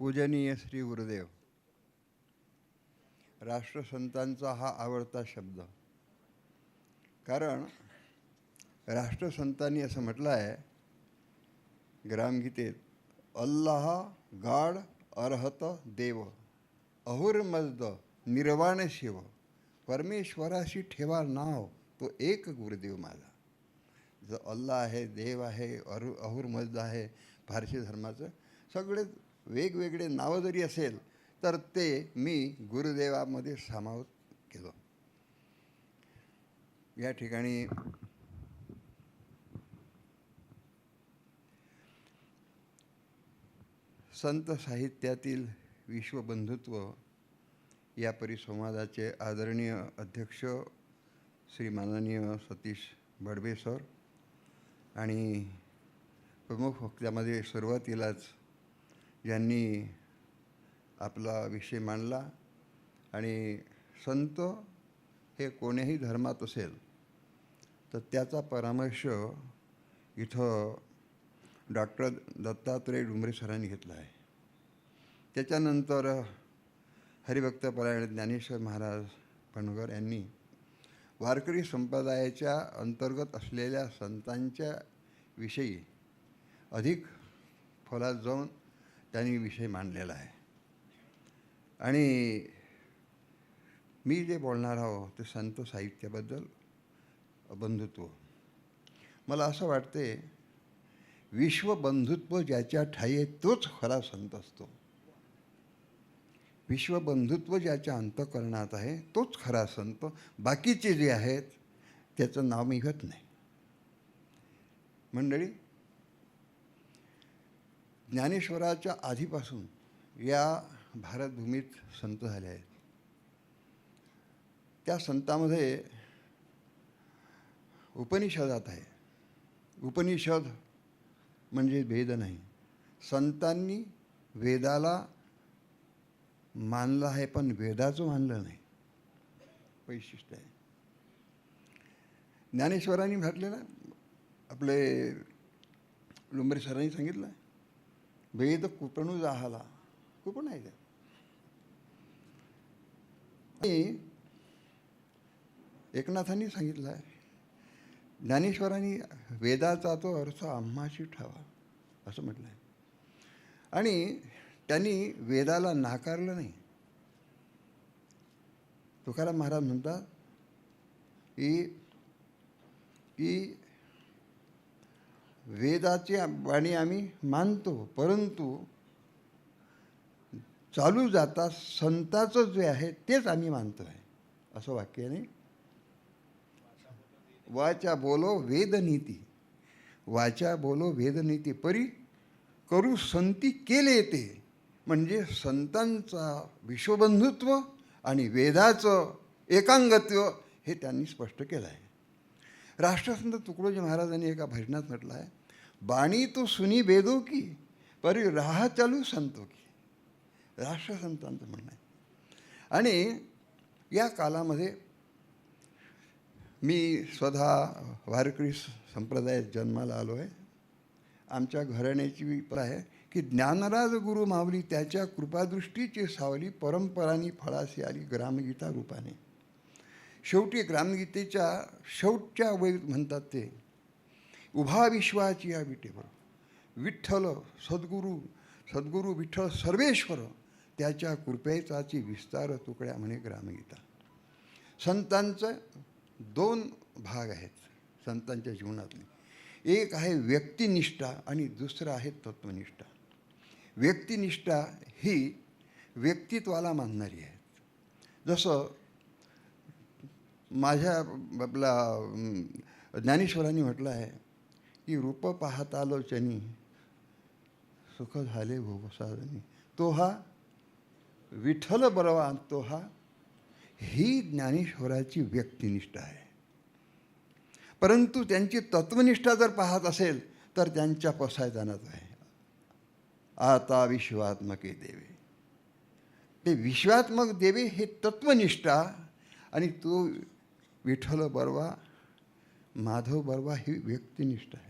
पूजनीय श्री गुरुदेव. राष्ट्रसंतांचा हा आवडता शब्द. कारण राष्ट्रसंतांनी असं म्हटलं आहे ग्रामगीतेत अल्लाह गाड अर्हत देव अहुर्मजद निर्वाण शिव परमेश्वराशी ठेवा नाव तो एक गुरुदेव माझा. जो अल्लाह आहे देव आहे अरु अहुर्मजद आहे फारसी धर्माचं सगळे वेगवेगळे नावं जरी असेल तर ते मी गुरुदेवामध्ये सामावत केलं या ठिकाणी संत साहित्यातील विश्वबंधुत्व या परिसंवादाचे आदरणीय अध्यक्ष श्री माननीय सतीश बडबे सर आणि प्रमुख वक्त्यामध्ये सुरुवातीलाच ज्यांनी आपला विषय मांडला आणि संत हे कोण्याही धर्मात असेल तर त्याचा परामर्श इथं डॉक्टर दत्तात्रय डुंबरे सरांनी घेतला आहे. त्याच्यानंतर हरिभक्तपरायण ज्ञानेश्वर महाराज पणगर यांनी वारकरी संप्रदायाच्या अंतर्गत असलेल्या संतांच्या विषयी अधिक खोलात जाऊन त्यांनी विषय मांडलेला आहे. आणि मी जे बोलणार आहो ते संत साहित्याबद्दल बंधुत्व. मला असं वाटते विश्वबंधुत्व ज्याच्या ठाई आहे तोच खरा संत असतो. विश्वबंधुत्व ज्याच्या अंतकरणात आहे तोच खरा संत. बाकीचे जे आहेत त्याचं नाव मी घेत नाही. मंडळी ज्ञानेश्वराच्या आधीपासून या भारतभूमीत संत झाले आहेत. त्या संतामध्ये उपनिषदात आहे. उपनिषद म्हणजे वेद नाही. संतांनी वेदाला मानलं आहे पण वेदाचं मानलं नाही. वैशिष्ट्य आहे. ज्ञानेश्वरांनी म्हटलेलं आपले लुंबरे सरांनी सांगितलं भेद वेद कुपणू जाहाला कुपण आहे आणि एकनाथांनी सांगितलं आहे ज्ञानेश्वरांनी वेदाचा तो अर्थ आम्हाशी ठावा असं म्हटलं आहे आणि त्यांनी वेदाला नाकारलं नाही. तुकाराम महाराज म्हणतात की की वेदाची वाणी आम्ही मानतो परंतु चालू जाता संताचं जे आहे तेच आम्ही मानतो आहे. असं वाक्य नाही वाचा बोलो वेदनीती. वाचा बोलो वेदनीती. परी करू संती केले ते. म्हणजे संतांचा विश्वबंधुत्व आणि वेदाचं एकांगत्व हे त्यांनी स्पष्ट केलं आहे. राष्ट्रसंत तुकडोजी महाराजांनी एका भजनात म्हटलं आहे बाणी तो सुनी वेदो की परी राह चालू संतो की. राष्ट्रसंतांचं म्हणणं आहे. आणि या कालामध्ये मी स्वतः वारकरी संप्रदायात जन्माला आलो आहे. आमच्या घराण्याची विपर आहे की ज्ञानराज गुरु मावली त्याच्या कृपादृष्टीची सावली परंपरानी फळाशी आली ग्रामगीता रूपाने. शेवटी ग्रामगीतेच्या शेवटच्या वेळी म्हणतात ते उभा विश्वाची या विटेवर विठ्ठल सद्गुरू सद्गुरू विठ्ठल सर्वेश्वर त्याच्या कृपेचाची विस्तार तुकड्या म्हणे ग्रामगीता. संतांचं दोन भाग आहेत संतांच्या जीवनातले. एक आहे व्यक्तिनिष्ठा आणि दुसरं आहे तत्वनिष्ठा. व्यक्तिनिष्ठा ही व्यक्तित्वाला मानणारी आहे. जसं माझ्या आपला ज्ञानेश्वरांनी म्हटलं आहे की रूप पाहत आलोचनी सुख झाले भोगसाधनी तो हा विठ्ठल बरवा तो हा ही ज्ञानेश्वराची व्यक्तिनिष्ठा आहे. परंतु त्यांची तत्वनिष्ठा जर पाहत असेल तर त्यांच्या पसायदानात आहे. आता विश्वात्मके देवे. ते विश्वात्मक देवे हे तत्वनिष्ठा आणि तो विठ्ठल बर्वा माधव बर्वा ही व्यक्तिनिष्ठा आहे.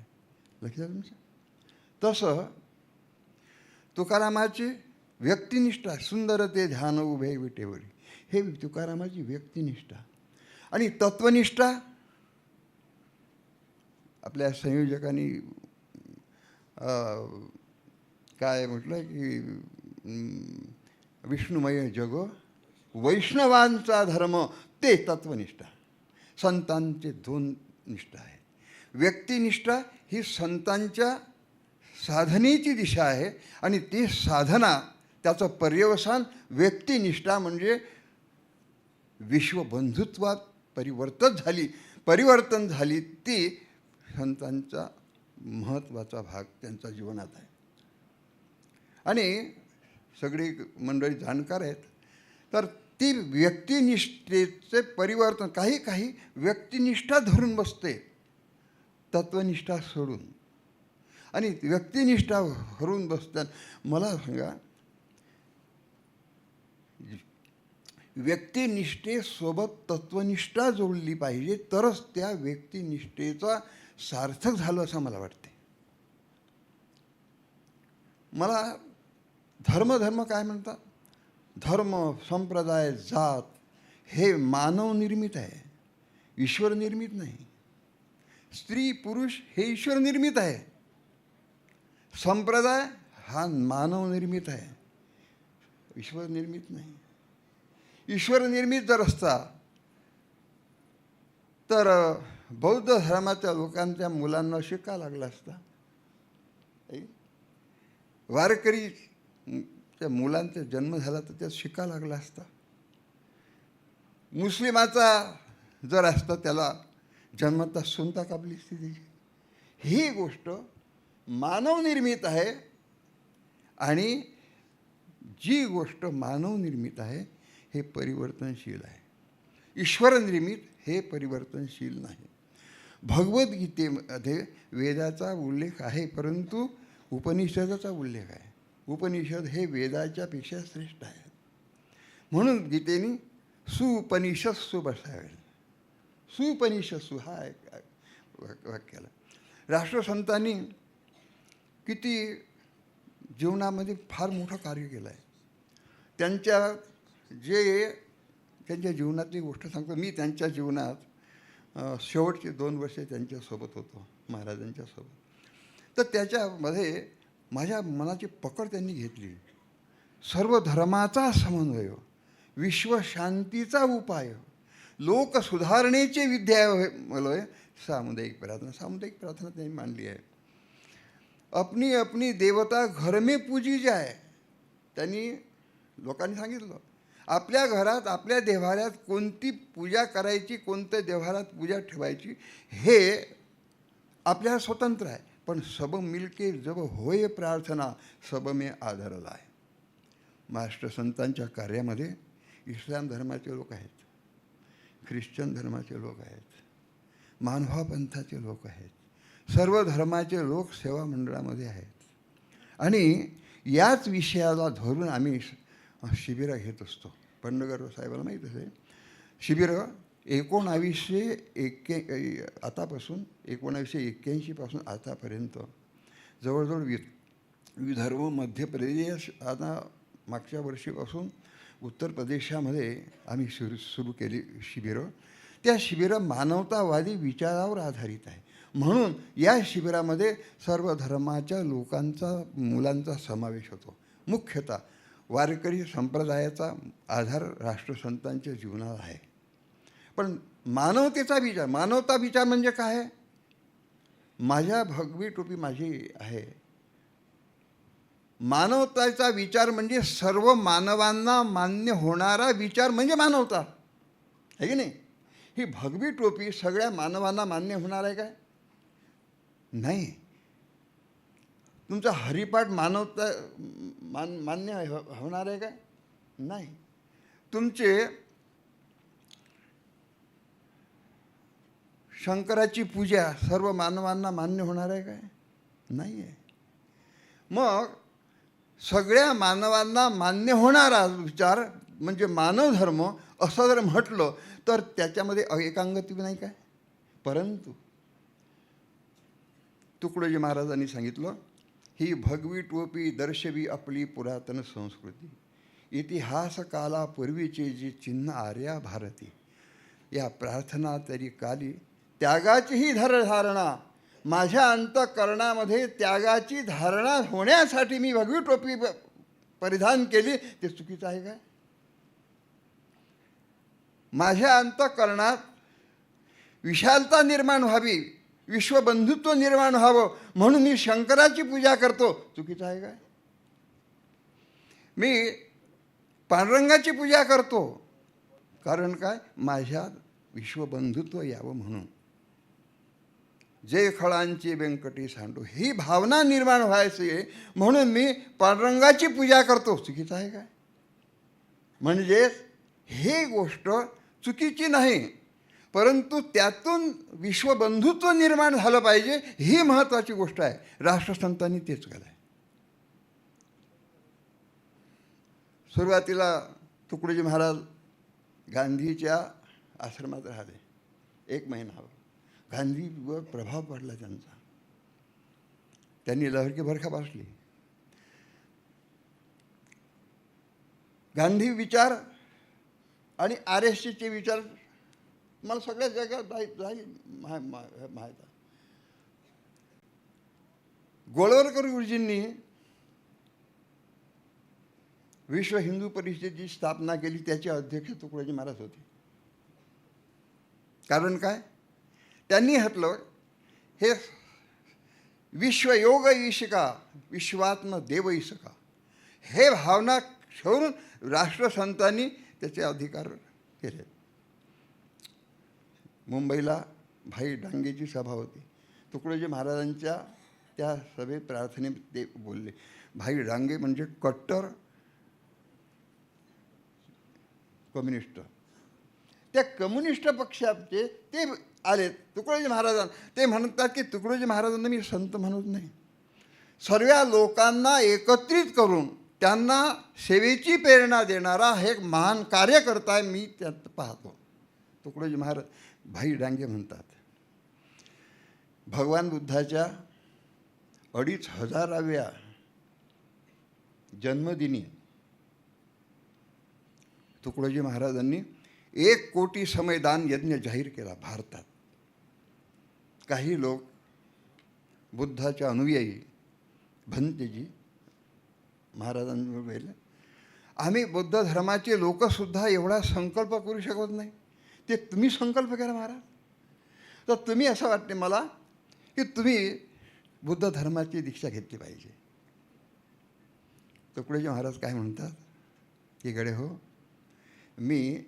लक्षात तुमचं. तसं तुकारामाची व्यक्तिनिष्ठा सुंदर ते ध्यान उभे विटेवरी हे तुकारामाची व्यक्तिनिष्ठा. आणि तत्वनिष्ठा आपल्या संयोजकांनी काय म्हटलं की विष्णुमय जग वैष्णवांचा धर्म ते तत्वनिष्ठा. संतांचे दोन निष्ठा आहे. व्यक्तिनिष्ठा ही संतांच्या साधनेची दिशा आहे आणि ती साधना त्याचं पर्यवसान व्यक्तिनिष्ठा म्हणजे विश्वबंधुत्वात परिवर्तन झाली. परिवर्तन झाली ती संतांचा महत्त्वाचा भाग त्यांच्या जीवनात आहे. आणि सगळी मंडळी जाणकार आहेत. तर ती व्यक्तिनिष्ठेचे परिवर्तन काही काही व्यक्तिनिष्ठा धरून बसते. तत्वनिष्ठा सोडून. आणि व्यक्तिनिष्ठा हरून बसताना मला सांगा व्यक्तिनिष्ठेसोबत तत्वनिष्ठा जोडली पाहिजे तरच त्या व्यक्तिनिष्ठेचा सार्थक झालं असं मला वाटते मला धर्म धर्म काय म्हणतात? धर्म संप्रदाय जात हे मानवनिर्मित आहे. ईश्वर निर्मित नाही. स्त्री पुरुष हे ईश्वर निर्मित आहे. संप्रदाय हा मानव निर्मित आहे. ईश्वर निर्मित नाही. ईश्वर निर्मित जर असता तर बौद्ध धर्माच्या लोकांच्या मुलांना शिका लागला असता. वारकरी त्या मुलांचा जन्म झाला तर त्यात शिका लागला असता. मुस्लिमाचा जर असता त्याला जन्मता सुनता आपली स्थितीची ही गोष्ट मानवनिर्मित आहे आणि जी गोष्ट मानवनिर्मित आहे हे परिवर्तनशील आहे. ईश्वरनिर्मित हे परिवर्तनशील नाही. भगवद्गीतेमध्ये वेदाचा उल्लेख आहे परंतु उपनिषदाचा उल्लेख आहे. उपनिषद हे वेदाच्यापेक्षा श्रेष्ठ आहे म्हणून गीतेने सुउपनिषद बसावेल सुपनिषसु हा एक वाक्याला. राष्ट्रसंतांनी किती जीवनामध्ये फार मोठं कार्य केलं आहे त्यांच्या जे त्यांच्या जीवनातली गोष्ट सांगतो मी त्यांच्या जीवनात शेवटचे दोन वर्षे त्यांच्यासोबत होतो महाराजांच्यासोबत तर त्याच्यामध्ये माझ्या मनाची पकड त्यांनी घेतली. सर्व धर्माचा समन्वय विश्वशांतीचा उपाय लोक सुधारणेचे आहे सामुदायिक प्रार्थना. सामुदायिक प्रार्थना त्यांनी मांडली आहे. अपनी अपनी देवता घर में पूजी जाय. त्यांनी लोकांनी सांगितलं. आपल्या घरात आपल्या देव्हाऱ्यात कोणती पूजा करायची कोणत्या देव्हाऱ्यात पूजा ठेवायची हे आपल्याला स्वतंत्र आहे. पण सब मिलके जब होय प्रार्थना सब मे आधारला आहे महाराष्ट्र संतांच्या कार्यामध्ये इस्लाम धर्माचे लोक आहेत. ख्रिश्चन धर्माचे लोक आहेत. मानवा पंथाचे लोक आहेत. सर्व धर्माचे लोक सेवा मंडळामध्ये आहेत. आणि याच विषयाला धरून आम्ही शिबिरं घेत असतो. पंडगर साहेबाला माहीत असेल? शिबिरं एकोणावीसशे एक्के आतापासून एकोणावीसशे एक्क्याऐंशीपासून आतापर्यंत जवळजवळ वि विदर्भ मध्य प्रदेश आता मागच्या वर्षीपासून उत्तर प्रदेशामध्ये आम्ही सुरू सुरू केली शिबिरं. त्या शिबिरं मानवतावादी विचारावर आधारित आहे. म्हणून या शिबिरामध्ये सर्व धर्माच्या लोकांचा मुलांचा समावेश होतो. मुख्यतः वारकरी संप्रदायाचा आधार राष्ट्रसंतांच्या जीवनाला आहे. पण मानवतेचा विचार मानवता विचार म्हणजे काय? माझ्या भगवी टोपी माझी आहे. मानवताचा विचार म्हणजे सर्व मानवांना मान्य होणारा विचार म्हणजे मानवता. आहे की नाही? ही भगवी टोपी सगळ्या मानवांना मान्य होणार आहे काय? नाही. तुमचा हरिपाठ मानवता मान मान्य हो- होणार आहे काय? नाही. तुमचे शंकराची पूजा सर्व मानवांना मान्य होणार आहे काय? नाही आहे मग सगळ्या मानवांना मान्य होणारा विचार म्हणजे मानव धर्म असं जर म्हटलं तर त्याच्यामध्ये एकांगती नाही काय? परंतु तुकडोजी महाराजांनी सांगितलं ही भगवी टोपी दर्शवी आपली पुरातन संस्कृती. इतिहास कालापूर्वीचे जे चिन्ह आर्या भारती. या प्रार्थना तरी काली त्यागाचीही धरधारणा माझ्या अंतकरणामध्ये त्यागाची धारणा होण्यासाठी मी भगवी टोपी प- परिधान केली. ते चुकीचं आहे काय? माझ्या अंतकरणात विशालता निर्माण व्हावी विश्वबंधुत्व निर्माण व्हावं म्हणून मी शंकराची पूजा करतो. चुकीचं आहे काय? मी पांडुरंगाची पूजा करतो. कारण काय? माझ्या विश्वबंधुत्व यावं म्हणून. जे खळांचे व्यंकटी सांडू ही भावना निर्माण व्हायची आहे. म्हणून मी पांडुरंगाची पूजा करतो. चुकीचं आहे काय? म्हणजेच ही गोष्ट चुकीची नाही. परंतु त्यातून विश्वबंधुत्व निर्माण झालं पाहिजे ही महत्त्वाची गोष्ट आहे. राष्ट्रसंतांनी तेच केलं आहे सुरुवातीला तुकडोजी महाराज गांधीच्या आश्रमात राहिले. एक महिना हवा गांधीवर प्रभाव पडला त्यांचा. त्यांनी लहरकी भरखा बसली. गांधी विचार आणि आर एस सीचे विचार मला सगळ्या जगात जाई- जाई- माहीत गोळवरकर गुरुजींनी विश्व हिंदू परिषदेची स्थापना केली त्याचे अध्यक्ष तुकडोजी महाराज होते. कारण काय? त्यांनी हटलं हे विश्वयोग ईशिका विश्वात्म देव ईशका. हे भावना ठेवून राष्ट्रसंतांनी त्याचे अधिकार केले. मुंबईला भाई डांगेची सभा होती. तुकडोजी महाराजांच्या त्या सभेत प्रार्थने ते बोलले. भाई डांगे म्हणजे कट्टर कम्युनिस्ट. त्या कम्युनिस्ट पक्षाचे ते आले. तुकडोजी महाराजांना ते म्हणतात की तुकडोजी महाराजांना मी संत म्हणत नाही. सर्व लोकांना एकत्रित करून त्यांना सेवेची प्रेरणा देणारा हे एक महान कार्यकर्ता आहे मी त्यात पाहतो. तुकडोजी महाराज भाई डांगे म्हणतात भगवान बुद्धाच्या अडीच हजाराव्या जन्मदिनी तुकडोजी महाराजांनी एक कोटी समयदान यज्ञ जाहीर केला भारतात. काही लोक बुद्धाच्या अनुयायी भंतेजी महाराजांवर गेले. आम्ही बौद्ध धर्माचे लोकसुद्धा एवढा संकल्प करू शकत नाही. ते तुम्ही संकल्प करा महाराज. तर तुम्ही असं वाटते मला की तुम्ही बुद्ध धर्माची दीक्षा घेतली पाहिजे. तुकडेजी महाराज काय म्हणतात? की गडे हो. मी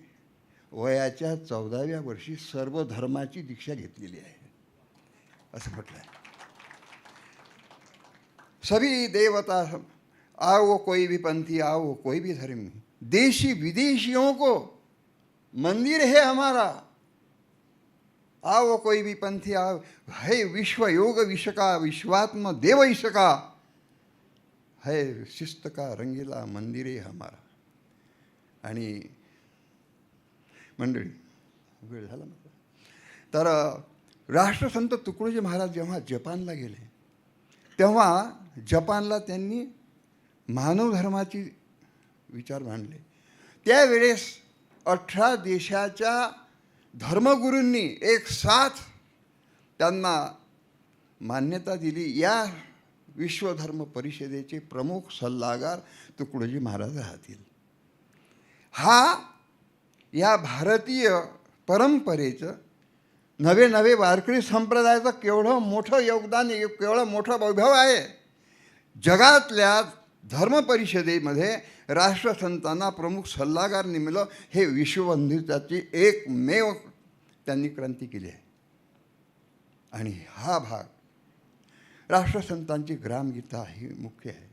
वयाच्या चौदाव्या वर्षी सर्व धर्माची दीक्षा घेतलेली आहे. असं म्हटलं आहे सभी देवता आओ कोई भी पंथी आओ कोई भी धर्म. देशी विदेशियों को मंदिर है हमारा. आओ कोई भी पंथी आओ. है विश्व योग विश्व का विश्वात्म देव ईश का है शिस्त का रंगीला मंदिर आहे हमारा. आणि मंडळी वेळ झाला तर राष्ट्रसंत तुकडोजी महाराज जेव्हा जपानला गेले तेव्हा जपानला त्यांनी मानव धर्माची विचार मांडले. त्यावेळेस अठरा देशाच्या धर्मगुरूंनी एक साथ त्यांना मान्यता दिली. या विश्वधर्म परिषदेचे प्रमुख सल्लागार तुकडोजी महाराज राहतील. हा या भारतीय परंपरेचं नवे नवे वारकरी संप्रदायाचं केवढं मोठं योगदान केवढं मोठं वैभव आहे. जगातल्या धर्मपरिषदेमध्ये राष्ट्रसंतांना प्रमुख सल्लागार नेमलं हे विश्वबंधुताची एकमेव त्यांनी क्रांती केली आहे. आणि हा भाग राष्ट्रसंतांची ग्रामगीता ही मुख्य आहे.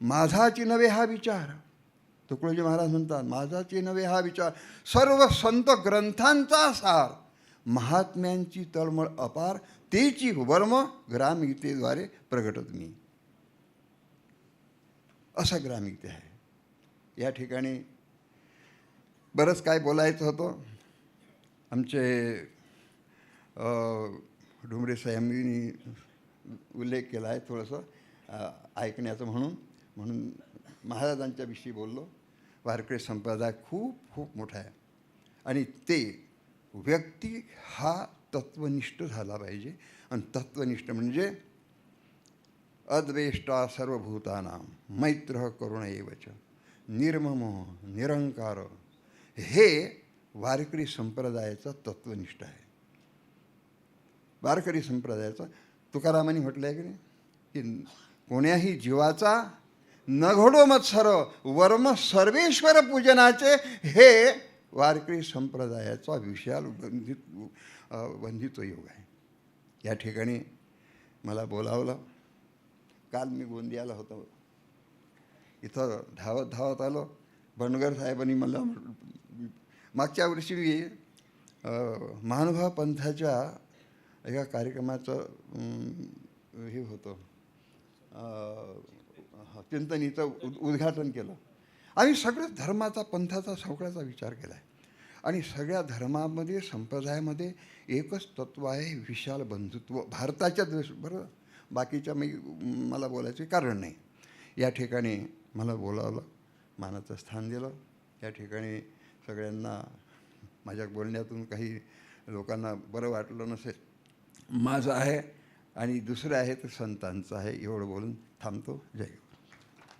माझाची नवे हा विचार. तुकडोजी महाराज म्हणतात माझाची नवे हा विचार. सर्व संत ग्रंथांचा सार महात्म्यांची तळमळ अपार तेची वर्म ग्रामगीतेद्वारे प्रगटत मी. असा ग्रामगीते आहे. या ठिकाणी बरंच काय बोलायचं होतं. आमचे डुमरे साहेबांनी उल्लेख केला आहे थोडंसं ऐकण्याचं म्हणून. म्हणून महाराजांच्याविषयी बोललो. वारकरी संप्रदाय खूप खूप मोठा आहे. आणि ते व्यक्ती हा तत्वनिष्ठ झाला पाहिजे. आणि तत्वनिष्ठ म्हणजे अद्वेष्टा सर्वभूतानां मैत्र करुण एवच निर्मम निरंकार. हे वारकरी संप्रदायाचा तत्वनिष्ठ आहे. वारकरी संप्रदायाचा तुकारामांनी म्हटलं आहे की नाही की कोण्याही जीवाचा न घडो मत्सर वर्म सर्वेश्वर पूजनाचे हे वारकरी संप्रदायाचा विशाल बंधित अ, योग आहे. या ठिकाणी मला बोलावलं. काल मी गोंदियाला होतो. इथं धावत धावत आलो. बनगर साहेबांनी मला मागच्या वर्षी मी महानुभाव पंथाच्या एका कार्यक्रमाचं हे होतं. चिंतनीचं उद उद्घाटन केलं. आम्ही सगळं धर्माचा पंथाचा सगळ्याचा विचार केला आहे आणि सगळ्या धर्मामध्ये संप्रदायामध्ये एकच तत्व आहे विशाल बंधुत्व. भारताच्या दृष् बरं बाकीच्या मी मला बोलायचे कारण नाही. या ठिकाणी मला बोलावलं मानाचं स्थान दिलं. या ठिकाणी सगळ्यांना माझ्या बोलण्यातून काही लोकांना बरं वाटलं नसेल. माझं आहे आणि दुसरं आहे तर संतांचं आहे एवढं बोलून थांबतो. जय